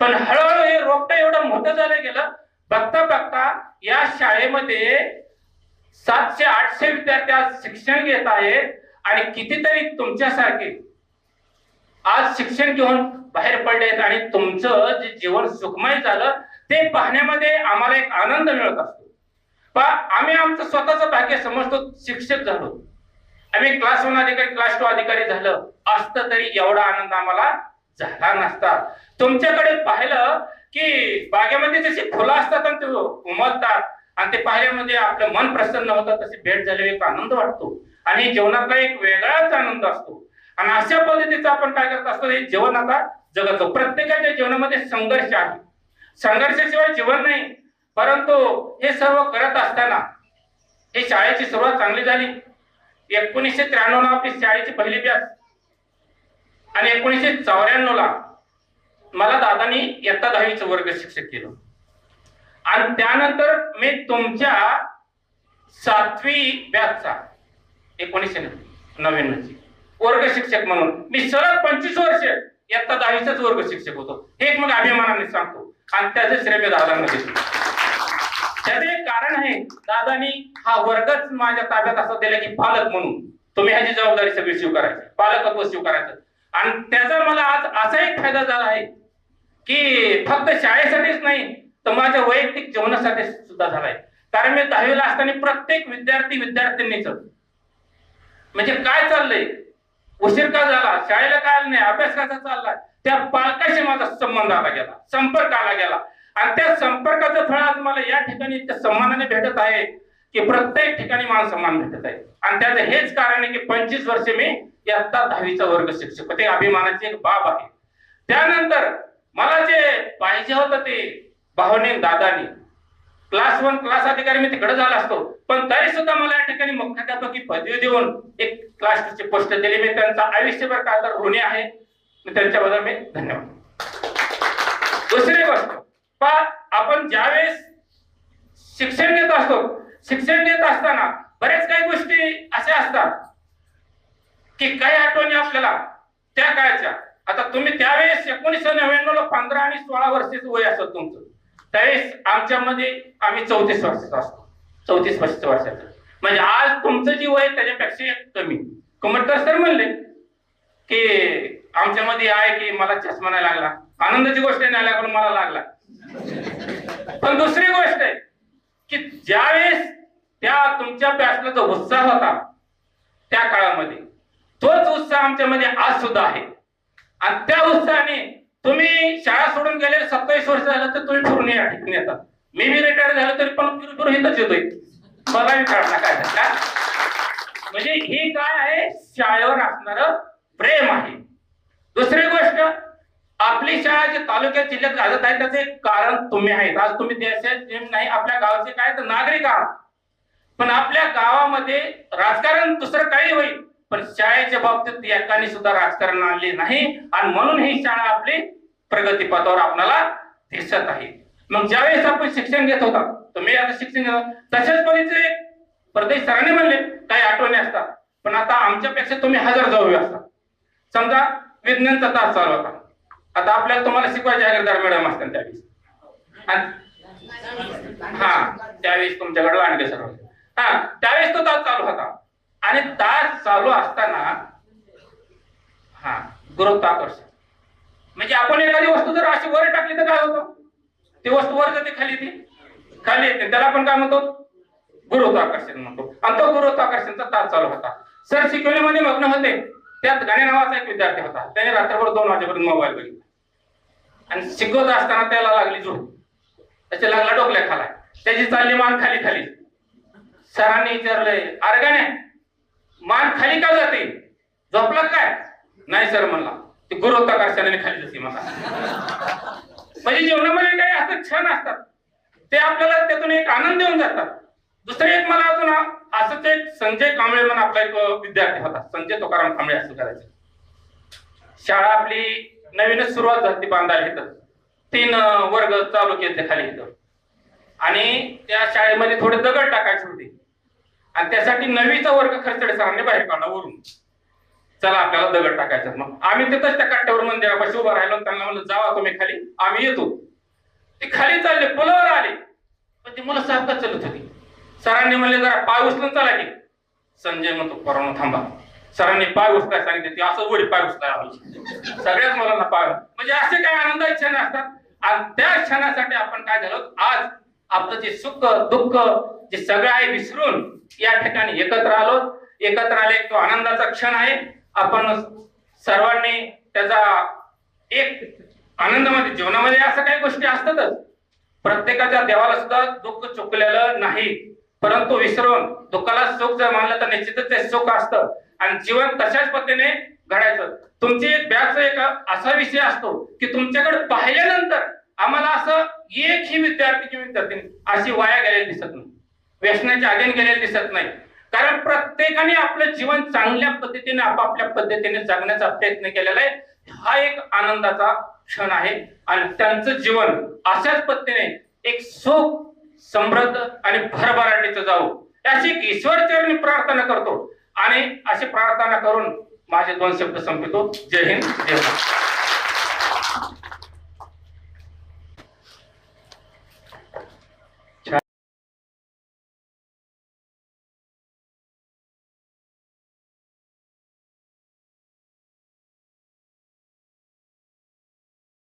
पण हळूहळू हे रोपटं एवढं मोठं झालं गेलं बघता बघता या शाळेमध्ये सातशे आठशे विद्यार्थी आज शिक्षण घेत आहेत आणि कितीतरी तुमच्यासारखे आज शिक्षण घेऊन बाहेर पडले आहेत आणि तुमचं जे जीवन सुखमय झालं ते पाहण्यामध्ये आम्हाला एक आनंद मिळत असतो. पा आम्ही आमचं स्वतःचं भाग्य समजतो शिक्षक झालो. आम्ही क्लास वन अधिकारी क्लास टू अधिकारी झालं असतं तरी एवढा आनंद आम्हाला झाला नसता. तुमच्याकडे पाहिलं की बागेमध्ये जशी फुलं असतात आणि ते उमलतात आणि ते पाहिल्यामध्ये आपलं मन प्रसन्न होतं तशी भेट झाली एक आनंद वाटतो. आणि जीवनातला एक वेगळाच आनंद असतो. आणि अशा पद्धतीचं आपण काय करत असतो हे जीवन आता जगतो प्रत्येकाच्या जीवनामध्ये संघर्ष आहे. संघर्षाशिवाय जीवन नाही. परंतु हे सर्व करत असताना हे शाळेची सुरुवात चांगली झाली. एकोणीसशे त्र्याण्णव आपली शाळेची पहिली बॅच. आणि एकोणीसशे चौऱ्याण्णव ला मला दादानी इयत्ता दहावीचं वर्ग शिक्षक केलं. आणि त्यानंतर मी तुमच्या सातवी बॅचचा एकोणीसशे नव्याण्णवची वर्ग शिक्षक म्हणून. मी सलग पंचवीस वर्ष इयत्ता दहावीचाच वर्ग शिक्षक होतो. हे एक मग अभिमानाने सांगतो. आणि त्याचं श्रेय दादांना देतो त्याचे एक कारण आहे दादानी हा वर्गच माझ्या ताब्यात असा दिला की पालक म्हणून. तुम्ही ह्याची जबाबदारी सगळी स्वीकारायची. पालकत्व स्वीकारायचं. आणि त्याचा मला आज असा एक फायदा झाला आहे की फक्त शाळेसाठीच नाही तर माझ्या वैयक्तिक जीवनासाठी सुद्धा झालाय कारण मी दहावीला असताना प्रत्येक विद्यार्थी विद्यार्थिनीच. म्हणजे काय चाललंय? उशीर का झाला? शाळेला काय आलं नाही? अभ्यास कसा चाललाय? त्या पालकाशी माझा संबंध आला गेला संपर्क आला गेला. आणि त्या संपर्काचं फळ आज मला या ठिकाणी इतक्या सन्मानाने भेटत आहे. की प्रत्येक ठिकाणी मान सन्मान भेटत आहे. आणि त्याचं हेच कारण आहे की पंचवीस वर्ष मी इयत्ता दहावीचा वर्ग शिक्षक होते अभिमानाची एक बाब आहे. त्यानंतर मला जे पाहिजे होतं ते भावने दादानी. क्लास वन क्लास अधिकारी मी तिकडे झाला असतो. पण तरी सुद्धा मला या ठिकाणी मुख्याध्यापकी पदवी देऊन एक क्लास ची पोस्ट दिली. मी त्यांचा आयुष्यभर काय तर ऋणी आहे. त्यांच्याबद्दल मी धन्यवाद. दुसरी गोष्ट पा आपण ज्यावेळेस शिक्षण घेत असतो शिक्षण देत असताना बऱ्याच काही गोष्टी अशा असतात की काही आठवणी आपल्याला त्या काळच्या. आता तुम्ही त्यावेळेस एकोणीसशे नव्याण्णव ला पंधरा आणि सोळा वर्षाचं वय असत तुमचं. त्यावेळेस आमच्यामध्ये आम्ही चौतीस वर्षाचा असतो. चौतीस पस्तीस वर्षाचं. म्हणजे आज तुमचं जी वय त्याच्यापेक्षा कमी. कुमटकर सर म्हणले की आमच्यामध्ये आहे की मला चष्मा नाही लागला. आनंदाची गोष्ट नाही लागला पण मला लागला. पण दुसरी गोष्ट आहे की ज्यावेळेस त्या तुमच्या पॅशनाचा उत्साह होता त्या काळामध्ये तोच उत्साह आमच्यामध्ये आज सुद्धा आहे. आणि त्या उत्साहाने तुम्ही शाळा सोडून गेले सत्तावीस वर्ष झालं तर तुम्ही फिरून या ठिकाणी येतात मी बी रिटायर झालो तरी पण फिरून फिरून येतोय. मला बी काय म्हणजे ही काय आहे? शाळेवर असणार प्रेम आहे. दुसरी गोष्ट आपली शाळा जे तालुक्यात जिल्ह्यात गाजत आहे त्याचे कारण तुम्ही आहेत. आज तुम्ही देशाचे नाही आपल्या गावचे काय तर नागरिक आहात. पण आपल्या गावामध्ये राजकारण दुसरं काही होईल. पण शाळेच्या बाबतीत एकाने सुद्धा राजकारण आणले नाही. आणि म्हणून ही शाळा आपली प्रगतीपथावर आपल्याला दिसत आहे. मग ज्यावेळेस आपण शिक्षण घेत होता तुम्ही आता शिक्षण घेत तसेच तशाच पद्धतीचे परदेश सरांनी म्हणले काही आठवणी असतात. पण आता आमच्यापेक्षा तुम्ही हजार जाऊ असता समजा विज्ञानचा तास चालू होता आता आपल्याला तुम्हाला शिकवायचे आगरदार मॅडम असतात त्यावेळेस? हा त्यावेळेस तुमच्याकडे लांडगे सर हा त्यावेळेस तो तास चालू होता. आणि तास चालू असताना हा गुरुत्वाकर्षण म्हणजे आपण एखादी वस्तू जर अशी वर टाकली तर काय होतं? ती वस्तू वर जाते खाली ती? खाली येते. त्याला आपण काय म्हणतो? गुरुत्वाकर्षण म्हणतो. आणि तो गुरुत्वाकर्षणचा तास चालू होता. सर शिकवणीमध्ये मग्न होते. त्यात गाणे नावाचा एक विद्यार्थी होता. त्याने रात्रभर दोन वाजेपर्यंत मोबाईल बघितला. आणि शिकवत असताना त्याला लागली झोप. त्याच्या लागला डोकल्या खाला. त्याची चालली मान खाली खाली. सरांनी विचारलंय अरे गाणे मान खाली का जाते? झोपला काय? नाही सर म्हणला. ते गुरुत्वाकर्षणाने खाली जाते मला म्हणजे जीवनामध्ये काही असं क्षण असतात. ते आपल्याला त्यातून एक आनंद देऊन जातात. दुसरं एक मला अजून असंच एक संजय कांबळे म्हणून आपला एक विद्यार्थी होता. संजय तुकाराम कांबळे असं करायचे. शाळा आपली नवीनच सुरुवात झाली बांधायला इथं. तीन वर्ग चालू केले खाली इथं. आणि त्या शाळेमध्ये थोडे दगड टाकायचे होते. आणि त्यासाठी नवीचा वर्ग खर्चडे सरांनी बाहेर काढला वरून. चला आपल्याला दगड टाकायचं. मग आम्ही तिथंच त्या कट्ट्यावर मंदिरापाशी म्हणजे उभं राहिलो त्यांना म्हणलं जावा तुम्ही खाली. आम्ही येतो. ते खाली चालले पुलावर आले. पण ती मुलं सापका चलत होती. सरांनी म्हणले जरा पाय उचलून चला की. संजय म्हणतो परवा थांबा. सरांनी पाय उचलाय सांगितले ती असं वडी पाय उचलाय सगळ्याच मुलांना पाय म्हणजे असे काय आनंदाचे क्षण असतात. आणि त्या क्षणासाठी आपण काय झालो? आज आपलं जे सुख दुःख जे सगळं आहे विसरून या ठिकाणी एकत्र आलो. एकत्र आले तो आनंदाचा क्षण आहे. आपण सर्वांनी त्याचा एक आनंदामध्ये जीवनामध्ये असं काही गोष्टी असतातच. प्रत्येकाच्या देवाला सुद्धा दुःख चुकलेलं नाही. परंतु विसरून दुःखाला सुख जर मानलं तर निश्चितच ते सुख असतं. आणि जीवन तशाच पद्धतीने घडायचं. तुमची एक बॅच एक असा विषय असतो की तुमच्याकडे पाहिल्यानंतर आम्हाला असं एकही विद्यार्थी किंवा विद्यार्थी अशी वाया गेलेली दिसत नाही. व्यसनाच्या अधीन गेलेली दिसत नाही. कारण प्रत्येकाने आपलं जीवन चांगल्या पद्धतीने आपापल्या पद्धतीने जगण्याचा प्रयत्न केलेला आहे. हा एक आनंदाचा क्षण आहे. आणि त्यांचं जीवन अशाच पद्धतीने एक सुख समृद्ध आणि भरभराटीचं जाऊ. अशी ईश्वर चरणी प्रार्थना करतो. आणि अशी प्रार्थना करून माझे दोन शब्द संपतो जय हिंद जय महाराष्ट्र